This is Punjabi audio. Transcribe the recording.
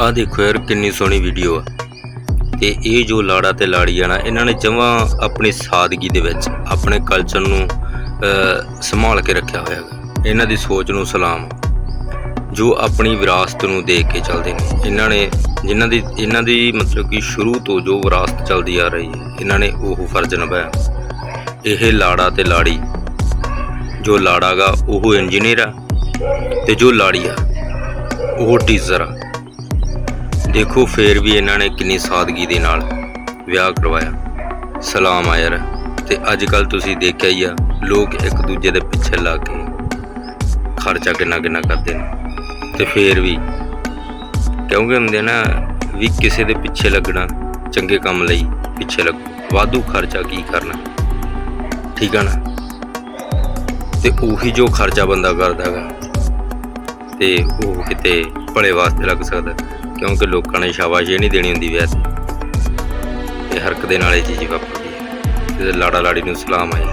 ਆਹ ਦੇਖੋ ਯਾਰ, ਕਿੰਨੀ ਸੋਹਣੀ ਵੀਡੀਓ ਆ। ਤੇ ਇਹ ਜੋ ਲਾੜਾ ਤੇ ਲਾੜੀ ਆ ਨਾ, ਇਹਨਾਂ ਨੇ ਜਮਾਂ ਆਪਣੀ ਸਾਦਗੀ ਦੇ ਵਿੱਚ ਆਪਣੇ ਕਲਚਰ ਨੂੰ ਸੰਭਾਲ ਕੇ ਰੱਖਿਆ ਹੋਇਆ ਹੈ ਇਹਨਾਂ ਦੀ ਸੋਚ ਨੂੰ ਸਲਾਮ ਜੋ ਆਪਣੀ ਵਿਰਾਸਤ ਨੂੰ ਦੇਖ ਕੇ ਚੱਲਦੇ ਨੇ। ਇਹਨਾਂ ਨੇ, ਜਿਨ੍ਹਾਂ ਦੀ, ਇਹਨਾਂ ਦੀ ਮਤਲਬ ਕਿ ਸ਼ੁਰੂ ਤੋਂ ਜੋ ਵਿਰਾਸਤ ਚੱਲਦੀ ਆ ਰਹੀ ਹੈ, ਇਹਨਾਂ ਨੇ ਉਹ ਫਰਜ਼ ਨਿਭਾਇਆ। ਇਹ ਲਾੜਾ ਤੇ ਲਾੜੀ, ਜੋ ਲਾੜਾ ਗਾ ਉਹ ਇੰਜੀਨੀਅਰ ਆ ਤੇ ਜੋ ਲਾੜੀ ਆ, ਉਹ ਟੀਚਰ ਆ। ਦੇਖੋ ਫੇਰ ਵੀ ਇਹਨਾਂ ਨੇ ਕਿੰਨੀ ਸਾਦਗੀ ਦੇ ਨਾਲ ਵਿਆਹ ਕਰਵਾਇਆ। ਸਲਾਮ ਆ ਯਾਰ। ਤੇ ਅੱਜ ਕੱਲ ਤੁਸੀਂ ਦੇਖਿਆ ਹੀ ਆ, ਲੋਕ ਇੱਕ ਦੂਜੇ ਦੇ ਪਿੱਛੇ ਲੱਗ ਕੇ ਖਰਚਾ ਕਿੰਨਾ ਕਿੰਨਾ ਕਰਦੇ ਨੇ। ਤੇ ਫੇਰ ਵੀ ਕਿਉਂਕਿ ਹੁੰਦੇ ਨਾ ਵੀ ਕਿਸੇ ਦੇ ਪਿੱਛੇ ਲੱਗਣਾ, ਚੰਗੇ ਕੰਮ ਲਈ ਪਿੱਛੇ ਲੱਗ। ਵਾਧੂ ਖਰਚਾ ਕੀ ਕਰਨਾ? ਠੀਕ ਆ ਨਾ? ਤੇ ਉਹੀ ਜੋ ਖਰਚਾ ਬੰਦਾ ਕਰਦਾ ਹੈਗਾ ਤੇ ਉਹ ਕਿਤੇ ਭਲੇ ਵਾਸਤੇ ਲੱਗ ਸਕਦਾ ਕਿਉਂਕਿ ਲੋਕਾਂ ਨੇ ਸ਼ਾਬਾਸ਼ ਇਹ ਨਹੀਂ ਦੇਣੀ ਹੁੰਦੀ ਵੈਸੇ। ਤੇ ਇਹ ਹਰਕ ਦੇ ਨਾਲ ਇਹ ਚੀਜ਼ ਵਾਪਰਦੀ ਹੈ। ਤੇ ਲਾੜਾ ਲਾੜੀ ਨੂੰ ਸਲਾਮ ਆਏ